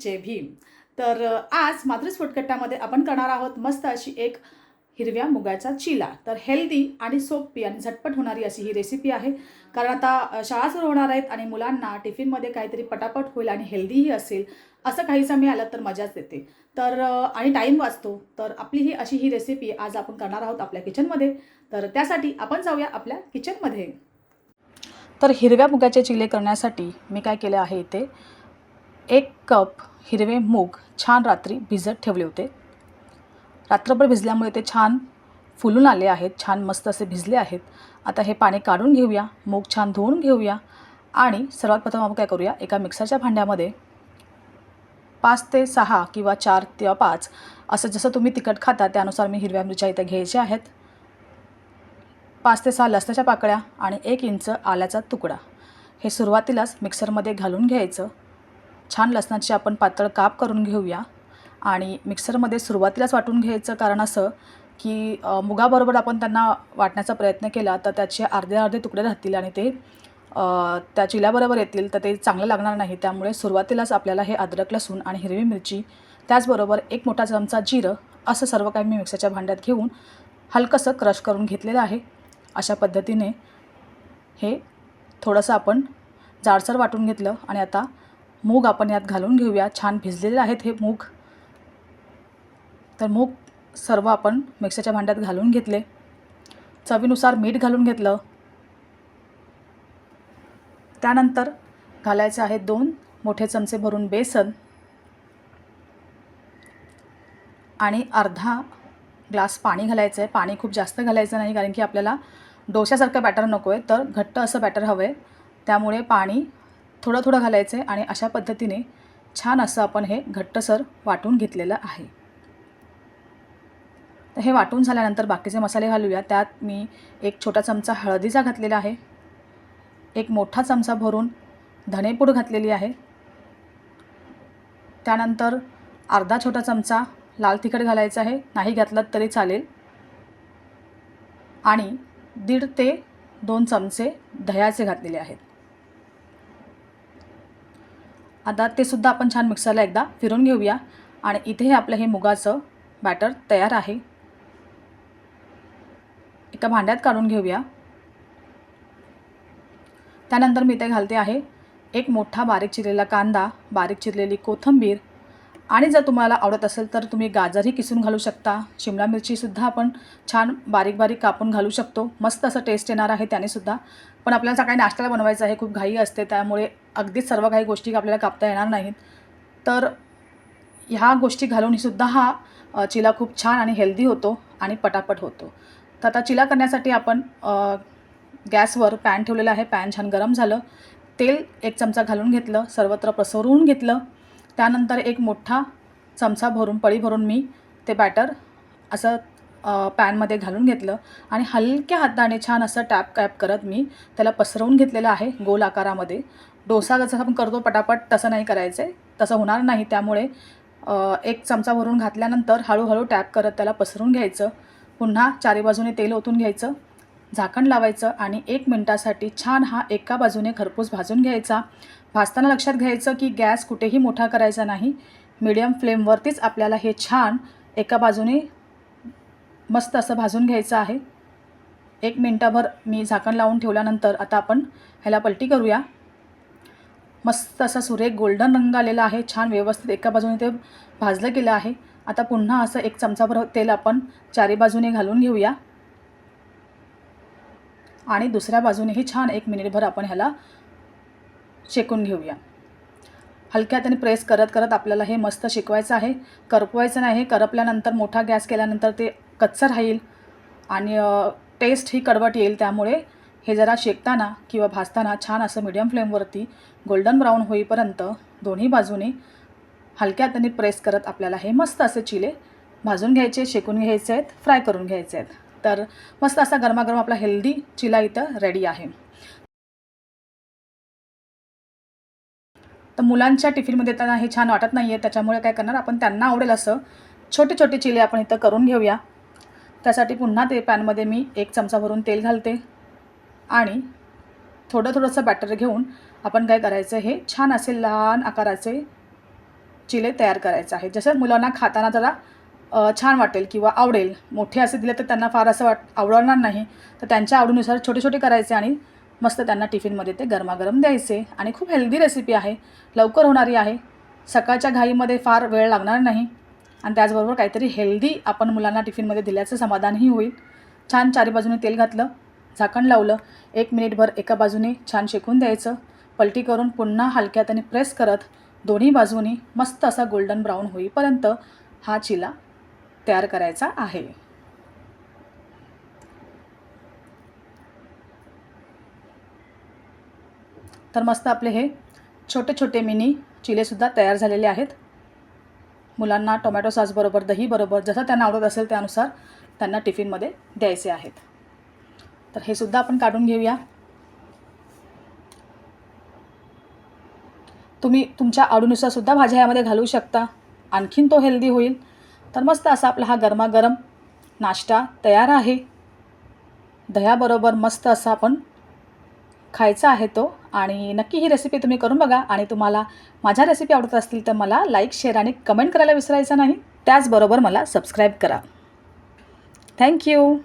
जय भीम. तर आज मातृस फुटकट्ट्यामध्ये आपण करणार आहोत मस्त अशी एक हिरव्या मुगाचा चिला. तर हेल्दी आणि सोपी आणि झटपट होणारी अशी ही रेसिपी आहे. कारण आता शाळा सुरू होणार आहेत आणि मुलांना टिफिनमध्ये काहीतरी पटापट होईल आणि हेल्दीही असेल असं काहीसं मिळालं तर मजाच येते. तर आणि टाईम वाचतो. तर आपली ही अशी ही रेसिपी आज आपण करणार आहोत आपल्या किचनमध्ये तर त्यासाठी आपण जाऊया आपल्या किचनमध्ये तर हिरव्या मुगाचे चिले करण्यासाठी मी काय केलं आहे इथे? एक कप हिरवे मूग छान रात्री भिजत ठेवले होते. रात्रभर भिजल्यामुळे ते छान फुलून आले आहेत छान मस्त असे भिजले आहेत. आता हे पाणी काढून घेऊया मूग छान धुवून घेऊया आणि सर्वात प्रथम आपण काय करूया एका मिक्सरच्या भांड्यामध्ये पाच ते सहा किंवा चार किंवा पाच असं जसं तुम्ही तिखट खाता त्यानुसार मी हिरव्या मिरच्या इथे घ्यायच्या आहेत. पाच ते सहा लसणाच्या पाकळ्या आणि एक इंच आल्याचा तुकडा. हे सुरुवातीलाच मिक्सरमध्ये घालून घ्यायचं. छान लसणाची आपण पातळ काप करून घेऊया. आणि मिक्सरमध्ये सुरुवातीलाच वाटून घ्यायचं कारण असं की मुगाबरोबर आपण त्यांना वाटण्याचा प्रयत्न केला तर त्याचे अर्धे अर्धे तुकडे राहतील आणि ते त्या चिल्याबरोबर येतील तर ते चांगलं लागणार नाही. त्यामुळे सुरुवातीलाच आपल्याला हे अद्रक लसूण आणि हिरवी मिरची त्याचबरोबर एक मोठा चमचा जिरं असं सर्व काही मी मिक्सरच्या भांड्यात घेऊन हलकंसं क्रश करून घेतलेलं आहे. अशा पद्धतीने हे थोडंसं आपण जाडसर वाटून घेतलं आणि आता मूग आपण यात घालून घेऊया. छान भिजलेले आहेत हे मूग. तर मूग सर्व आपण मिक्सरच्या भांड्यात घालून घेतले. चवीनुसार मीठ घालून घेतलं. त्यानंतर घालायचे आहेत दोन मोठे चमचे भरून बेसन आणि अर्धा ग्लास पाणी घालायचं आहे पाणी खूप जास्त घालायचं नाही कारण की आपल्याला डोश्यासारखं बॅटर नको आहे तर घट्ट असं बॅटर हवं आहे त्यामुळे पाणी थोडं थोडं घालायचं आहे आणि अशा पद्धतीने छान असं आपण हे घट्टसर वाटून घेतलेलं आहे. तर हे वाटून झाल्यानंतर बाकीचे मसाले घालूया. त्यात मी एक छोटा चमचा हळदीचा घातलेला आहे. एक मोठा चमचा भरून धनेपूड घातलेली आहे. त्यानंतर अर्धा छोटा चमचा लाल तिखट घालायचा आहे. नाही घातलात तरी चालेल. आणि दीड ते दोन चमचे दह्याचे घातलेले आहेत. आता ते सुद्धा आपण छान मिक्सरला एकदा फिरून घेऊया. आणि इथे हे आपलं हे मुगाचं बॅटर तयार आहे. एका भांड्यात काढून घेऊया. त्यानंतर मी इथे घालते आहे एक मोठा बारीक चिरलेला कांदा बारीक चिरलेली कोथिंबीर. आणि जर तुम्हाला आवडत असेल तर तुम्ही गाजरही किसून घालू शकता. शिमला मिरचीसुद्धा आपण छान बारीक बारीक कापून घालू शकतो. मस्त असं टेस्ट येणार आहे त्यानेसुद्धा. पण आपल्याला सकाळी नाश्त्याला बनवायचं आहे खूप घाई असते त्यामुळे अगदीच सर्व काही गोष्टी आपल्याला कापता येणार नाहीत. तर ह्या गोष्टी घालून सुद्धा हा चिला खूप छान आणि हेल्दी होतो आणि पटापट होतो. तर आता चिला करण्यासाठी आपण गॅसवर पॅन ठेवलेलं आहे पॅन छान गरम झालं. तेल एक चमचा घालून घेतलं सर्वत्र पसरवून घेतलं. त्यानंतर एक मोठा चमचा भरून पळी भरून मी ते बॅटर असं पॅनमध्ये घालून घेतलं आणि हलक्या हाताने छान असं टॅप कॅप करत मी त्याला पसरवून घेतलेलं आहे गोल आकारामध्ये. डोसा जसं आपण करतो पटापट तसं नाही करायचं आहे तसं होणार नाही. त्यामुळे एक चमचा भरून घातल्यानंतर हळूहळू टॅप करत त्याला पसरून घ्यायचं. पुन्हा चारी बाजूने तेल ओतून घ्यायचं. झाकण लावायचं आणि एक मिनटासाठी छान हा एका बाजूने खरपूस भाजून घ्यायचा. भाजताना लक्षात घ्यायचं की गॅस कुठेही मोठा करायचा नाही. मीडियम फ्लेमवरतीच आपल्याला हे छान एका बाजूने मस्त असं भाजून घ्यायचं आहे. एक मिनटाभर मी झाकण लावून ठेवल्यानंतर आता आपण ह्याला पलटी करूया. मस्त असा सुरेख गोल्डन रंग आलेला आहे. छान व्यवस्थित एका बाजूने ते भाजलं गेलं आहे. आता पुन्हा असं एक चमचाभर तेल आपण चारी बाजूने घालून घेऊया. आणि दुसऱ्या बाजूनेही छान एक मिनिटभर आपण ह्याला शेकून घेऊया. हलक्या हाताने प्रेस करत करत आपल्याला हे मस्त शिकवायचं आहे. करपवायचं नाही करपल्यानंतर मोठा गॅस केल्यानंतर ते कच्चं राहील आणि टेस्ट ही कडवट येईल. त्यामुळे हे जरा शेकताना किंवा भाजताना छान असं मीडियम फ्लेमवरती गोल्डन ब्राऊन होईपर्यंत दोन्ही बाजूने हलक्या हाताने प्रेस करत आपल्याला हे मस्त असे चिले भाजून घ्यायचे शेकून घ्यायचे आहेत फ्राय करून घ्यायचे आहेत. तर मस्त असा गरमागरम आपला हेल्दी चिला इथं रेडी आहे. तर मुलांच्या टिफिनमध्ये त्यांना हे छान वाटत नाही आहे त्याच्यामुळे काय करणार? आपण त्यांना आवडेल असं छोटे छोटे चिले आपण इथं करून घेऊया. त्यासाठी पुन्हा ते पॅनमध्ये मी एक चमचा भरून तेल घालते आणि थोडं थोडंसं बॅटर घेऊन आपण काय करायचं हे छान असे लहान आकाराचे चिले तयार करायचं आहे. जसं मुलांना खाताना जरा छान वाटेल किंवा आवडेल मोठे असे दिले तर त्यांना फार असं वाट आवडणार नाही. तर त्यांच्या आवडीनुसार छोटे छोटे करायचे आणि मस्त त्यांना टिफिनमध्ये ते गरमागरम द्यायचे. आणि खूप हेल्दी रेसिपी आहे. लवकर होणारी आहे. सकाळच्या घाईमध्ये फार वेळ लागणार नाही. आणि त्याचबरोबर काहीतरी हेल्दी आपण मुलांना टिफिनमध्ये दिल्याचं समाधानही होईल. छान चारी बाजूने तेल घातलं झाकण लावलं एक मिनिटभर एका बाजूने छान शेकून द्यायचं. पलटी करून पुन्हा हलक्यात आणि प्रेस करत दोन्ही बाजूनी मस्त असा गोल्डन ब्राऊन होईपर्यंत हा चिला तयार करायचा आहे. तर मस्त आपले हे छोटे छोटे मिनी चिलेसुद्धा तयार झालेले आहेत. मुलांना टोमॅटो सॉसबरोबर दहीबरोबर जसं त्यांना आवडत असेल त्यानुसार त्यांना टिफिनमध्ये द्यायचे आहेत. तर हे सुद्धा आपण काढून घेऊया. तुम्ही तुमच्या आवडीनुसार सुद्धा भाज्या यामध्ये घालू शकता. आणखीन तो हेल्दी होईल. तर मस्त असा आपला हा गरमागरम नाश्ता तयार आहे. दह्याबरोबर मस्त असा आपण खायचा आहे तो आणि नक्की ही रेसिपी तुम्ही करून बघा आणि तुम्हाला माझ्या रेसिपी आवडत असतील तर मला लाईक शेअर आणि कमेंट करायला विसरायचं नाही. त्याचबरोबर मला सबस्क्राईब करा. थँक्यू